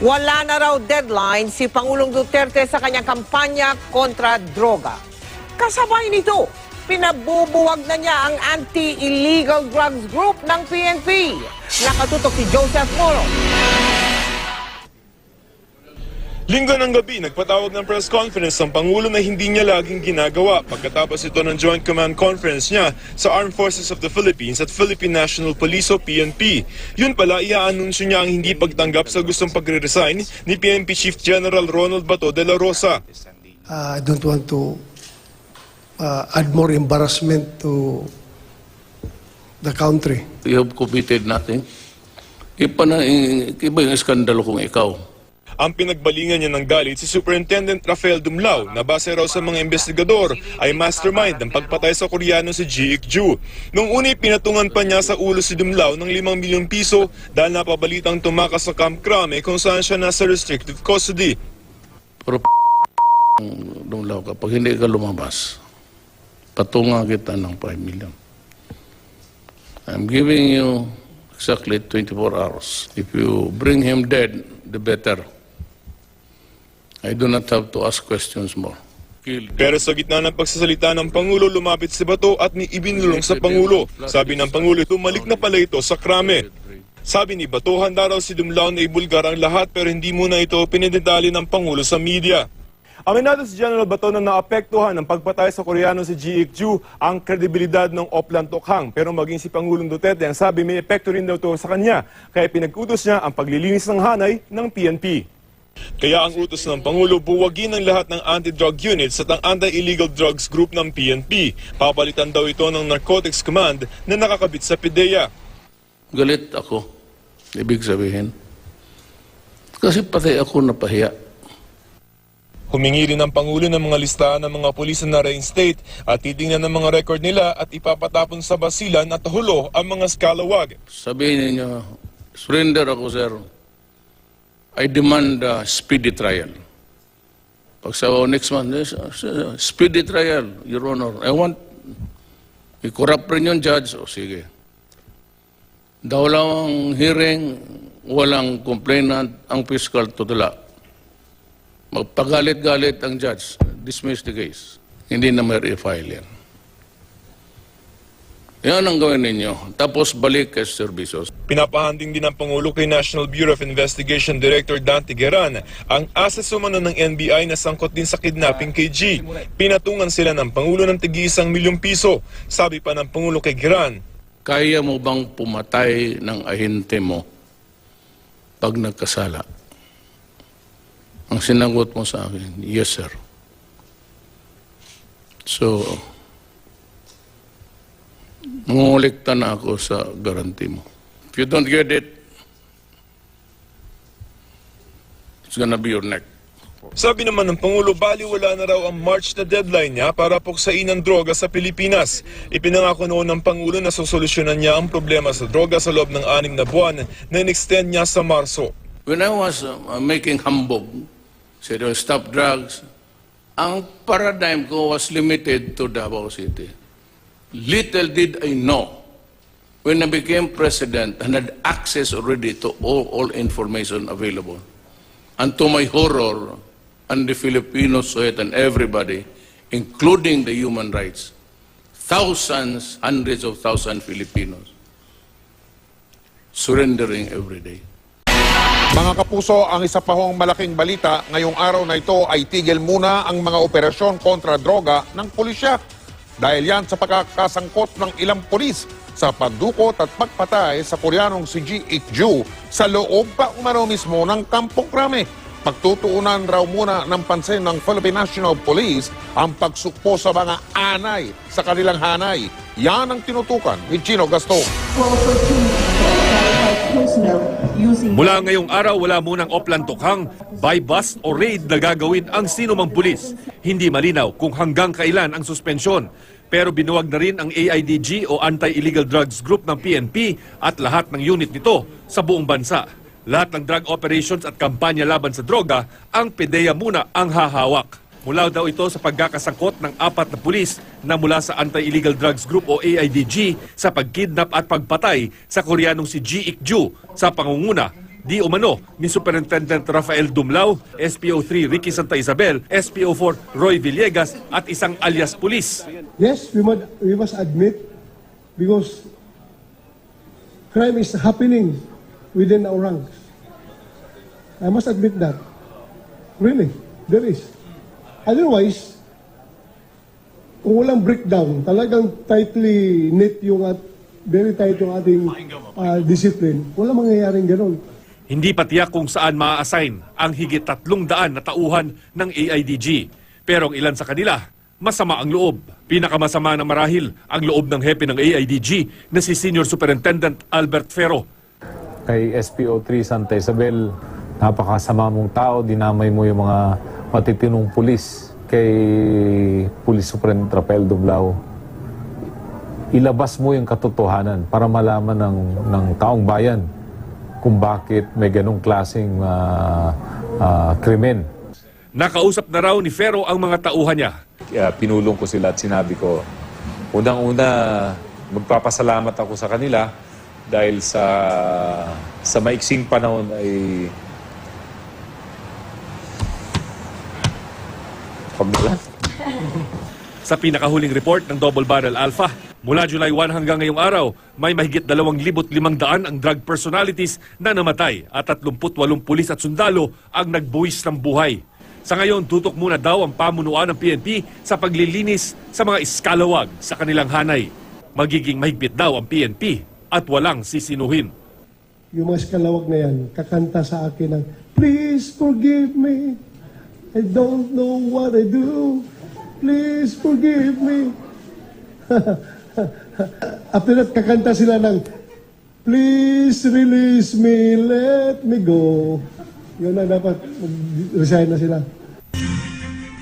Wala na raw deadline si Pangulong Duterte sa kanyang kampanya kontra droga. Kasabay nito, pinabubuwag na niya ang anti-illegal drugs group ng PNP. Nakatutok si Joseph Moro. Linggo ng gabi, nagpatawag ng press conference ang Pangulo na hindi niya laging ginagawa pagkatapos ito ng Joint Command Conference niya sa Armed Forces of the Philippines at Philippine National Police o PNP. Yun pala, iaanunsyo niya ang hindi pagtanggap sa gustong pagre-resign ni PNP Chief General Ronald Bato de la Rosa. Uh, I don't want to uh, add more embarrassment to the country. You have committed nothing. Iba na, iba yung iskandalo kung ikaw. Ang pinagbalingan niya ng galit si Superintendent Rafael Dumlao na base raw sa mga investigador ay mastermind ng pagpatay sa Koreano si Ji Ik-ju. Nung una pinatungan pa niya sa ulo si Dumlao ng 5 milyong piso dahil napabalitang tumakas sa Camp Crame kung saan siya nasa restrictive custody. Pero dumlaw ka, pag hindi ka lumabas, patunga kita ng 5 million. I'm giving you exactly 24 hours. If you bring him dead, the better. I do not have to ask questions more. Pero sa gitna ng pagsasalita ng Pangulo, lumapit si Bato at ni ibinulong sa Pangulo. Sabi ng Pangulo, tumalik na pala ito sa krame. Sabi ni Bato, handa raw si Dumlao na ibulgar ang lahat pero hindi muna ito pinidetali ng Pangulo sa media. Aminado si General Bato na naapektuhan ng pagpatay sa Koreano si Ji Ik-ju ang kredibilidad ng Oplan Tokhang. Pero maging si Pangulong Duterte ang sabi may epekto rin daw ito sa kanya. Kaya pinag-utos niya ang paglilinis ng hanay ng PNP. Kaya ang utos ng Pangulo buwagin ang lahat ng anti-drug units at ang anti-illegal drugs group ng PNP. Papalitan daw ito ng Narcotics Command na nakakabit sa PIDEA. Galit ako, ibig sabihin. Kasi pati ako napahiya. Humingi rin ng Pangulo ng mga listahan ng mga pulis na na-reinstate at titingnan ng mga record nila at ipapatapon sa basilan at hulo ang mga scalawag. Sabihin ninyo, surrender ako, sir. I demand a speedy trial. Pag sa next month, yes, uh, speedy trial, Your Honor. I want, i-corrupt rin yung judge. O sige. Dalawang hearing, walang complainant, ang fiscal tutula. Magpagalit-galit ang judge, dismiss the case. Hindi na may file yan. Yan ang gawin ninyo. Tapos balik kay servisos. Pinapahanding din ng Pangulo kay National Bureau of Investigation Director Dante Gueran ang assets umano ng NBI na sangkot din sa kidnapping kay G. Pinatungan sila ng Pangulo ng tigi isang milyong piso. Sabi pa ng Pangulo kay Gueran, Kaya mo bang pumatay ng ahente mo pag nagkasala? Ang sinagot mo sa akin, yes sir. So, mangulikta na ako sa garanti mo. If you don't get it, it's gonna be your neck. Sabi naman ng Pangulo, baliwala na raw ang March na deadline niya para puksain ang droga sa Pilipinas. Ipinangako noon ng Pangulo na sosolusyonan niya ang problema sa droga sa loob ng anim na buwan na in-extend niya sa Marso. When I was uh, making humbug, said, stop drugs, ang paradigm ko was limited to Davao City. Little did I know, when I became president and had access already to all, all information available, and to my horror, and the Filipinos saw it, and everybody, including the human rights, thousands, hundreds of thousands Filipinos, surrendering every day. Mga kapuso, ang isa pa hong malaking balita ngayong araw na ito ay tigil muna ang mga operasyon kontra droga ng pulisya. Dahil yan sa pagkakasangkot ng ilang pulis sa pagdukot at pagpatay sa Koreanong si Ji Ik-ju sa loob pa umano mismo ng Kampong Krame. Pagtutuunan raw muna ng pansin ng Philippine National Police ang pagsukpo sa mga anay sa kanilang hanay. Yan ang tinutukan ni Gino Gaston. Mula ngayong araw, wala munang oplan tukhang, buy bust o raid na gagawin ang sino mang pulis. Hindi malinaw kung hanggang kailan ang suspensyon. Pero binuwag na rin ang AIDG o Anti-Illegal Drugs Group ng PNP at lahat ng unit nito sa buong bansa. Lahat ng drug operations at kampanya laban sa droga, ang PDEA muna ang hahawak. Mula daw ito sa pagkakasangkot ng apat na pulis na mula sa Anti-Illegal Drugs Group o AIDG sa pagkidnap at pagpatay sa Koreanong si Ji Ik-ju sa pangunguna di umano ni Superintendent Rafael Dumlao, SPO3 Ricky Santa Isabel, SPO4 Roy Villegas at isang alias pulis. Yes, we must, we must admit because crime is happening within our ranks. I must admit that. Really, there is. Otherwise, kung walang breakdown, talagang tightly knit yung at very tight yung ating ah, discipline, wala mangyayaring ganun. Hindi pa tiyak kung saan maa-assign ang higit tatlong daan na tauhan ng AIDG. Pero ang ilan sa kanila, masama ang loob. Pinakamasama na marahil ang loob ng hepe ng AIDG na si Senior Superintendent Albert Ferro. kay SPO3 Santa Isabel, napakasama mong tao, dinamay mo yung mga matitinong pulis kay Police Superintendent Rafael Dublao. Ilabas mo yung katotohanan para malaman ng, ng taong bayan kung bakit may ganong klaseng ah, ah, krimen. Nakausap na raw ni Ferro ang mga tauhan niya. uh, pinulong ko sila at sinabi ko, unang-una, magpapasalamat ako sa kanila dahil sa sa maiksing panahon ay pagdala. Sa pinakahuling report ng Double Barrel Alpha, mula July 1 hanggang ngayong araw, may mahigit 2,500 ang drug personalities na namatay at 38 pulis at sundalo ang nagbuwis ng buhay. Sa ngayon, tutok muna daw ang pamunuan ng PNP sa paglilinis sa mga iskalawag sa kanilang hanay. Magiging mahigpit daw ang PNP at walang sisinuhin. Yung mga eskalawag na yan, kakanta sa akin ng, Please forgive me. I don't know what I do. Please forgive me. After that, kakanta sila ng, Please release me, let me go. Yun na dapat, mag-resign na sila.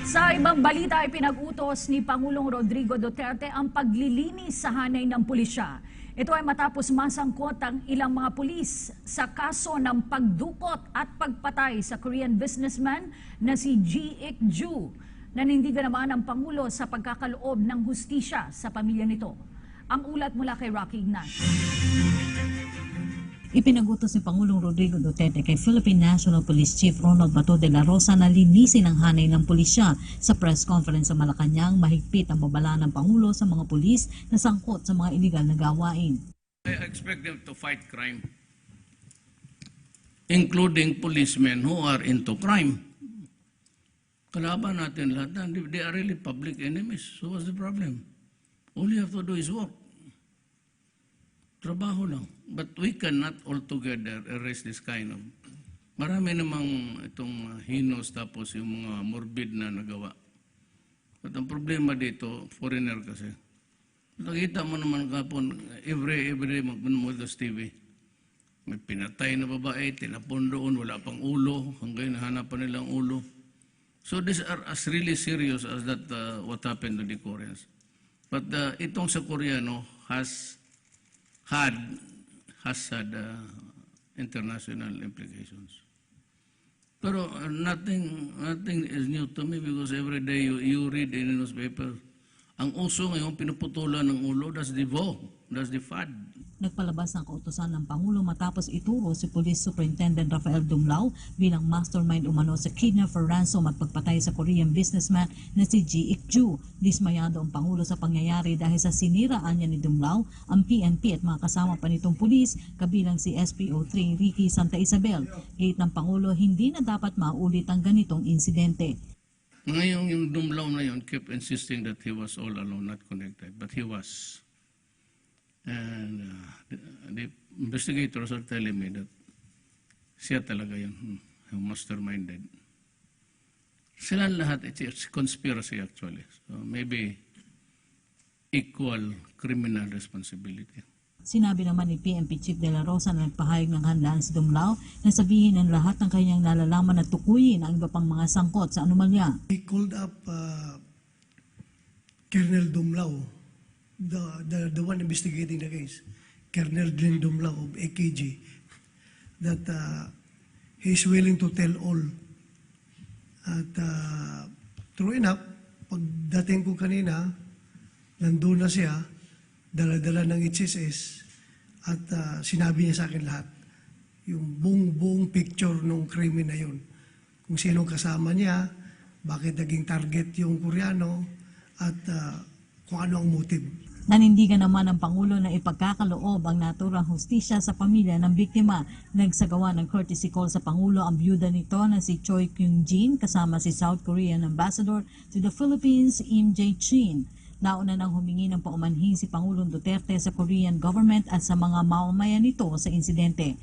Sa ibang balita ay pinag-utos ni Pangulong Rodrigo Duterte ang paglilinis sa hanay ng pulisya. Ito ay matapos masangkot ang ilang mga pulis sa kaso ng pagdukot at pagpatay sa Korean businessman na si Ji Ik Ju. Nanindigan naman ang Pangulo sa pagkakaloob ng hustisya sa pamilya nito. Ang ulat mula kay Rocky Ignacio. Ipinagutos ni Pangulong Rodrigo Duterte kay Philippine National Police Chief Ronald Bato de la Rosa na linisin ang hanay ng pulisya. Sa press conference sa Malacanang, mahigpit ang babala ng Pangulo sa mga pulis na sangkot sa mga iligal na gawain. I expect them to fight crime, including policemen who are into crime. Kalaban natin lahat. They are really public enemies. So what's the problem? All you have to do is work. Trabaho lang. But we cannot altogether erase this kind of... Marami namang itong uh, hinos tapos yung mga morbid na nagawa. At ang problema dito, foreigner kasi. Nakita mo naman kapon, every, every sa TV. May pinatay na babae, tinapon doon, wala pang ulo, hanggang nahanapan nilang ulo. So these are as really serious as that uh, what happened to the Koreans. But uh, itong sa Koreano has had has had uh, international implications. Pero uh, nothing nothing is new to me because every day you, you read in the newspaper, ang uso ngayon pinuputulan ng ulo, that's the vogue, that's the fad. Nagpalabas ng kautosan ng Pangulo matapos ituro si Police Superintendent Rafael Dumlao bilang mastermind umano sa kidnap for ransom at pagpatay sa Korean businessman na si Ji Ik Ju. Dismayado ang Pangulo sa pangyayari dahil sa siniraan niya ni Dumlao ang PNP at mga kasama pa nitong pulis kabilang si SPO3 Ricky Santa Isabel. Gate ng Pangulo hindi na dapat maulit ang ganitong insidente. Ngayon yung dumlaw na yun kept insisting that he was all alone, not connected, but he was. And uh, the, the investigators are telling me that siya talaga yun, hmm, yung masterminded. Sila lahat, it's, it's conspiracy actually. So maybe equal criminal responsibility. Sinabi naman ni PNP Chief De La Rosa na nagpahayag ng handaan si Dumlao na sabihin ng lahat ng kanyang nalalaman at tukuyin ang iba pang mga sangkot sa anomalya. He called up uh, Colonel Dumlao, the, the, the one investigating the case, Colonel Glenn Dumlao of AKG, that uh, he's willing to tell all. At uh, true enough, pagdating ko kanina, nandun na siya, dala-dala ng HSS, at uh, sinabi niya sa akin lahat. yung buong, buong picture ng krimen na yun. Kung sino kasama niya, bakit naging target yung Koreano, at ah, kung ano ang motive. Nanindigan naman ng Pangulo na ipagkakaloob ang naturang hustisya sa pamilya ng biktima. Nagsagawa ng courtesy call sa Pangulo ang byuda nito na si Choi Kyung-jin kasama si South Korean Ambassador to the Philippines, Im Jae-chin. Nauna nang humingi ng paumanhin si Pangulong Duterte sa Korean government at sa mga mamamayan nito sa insidente.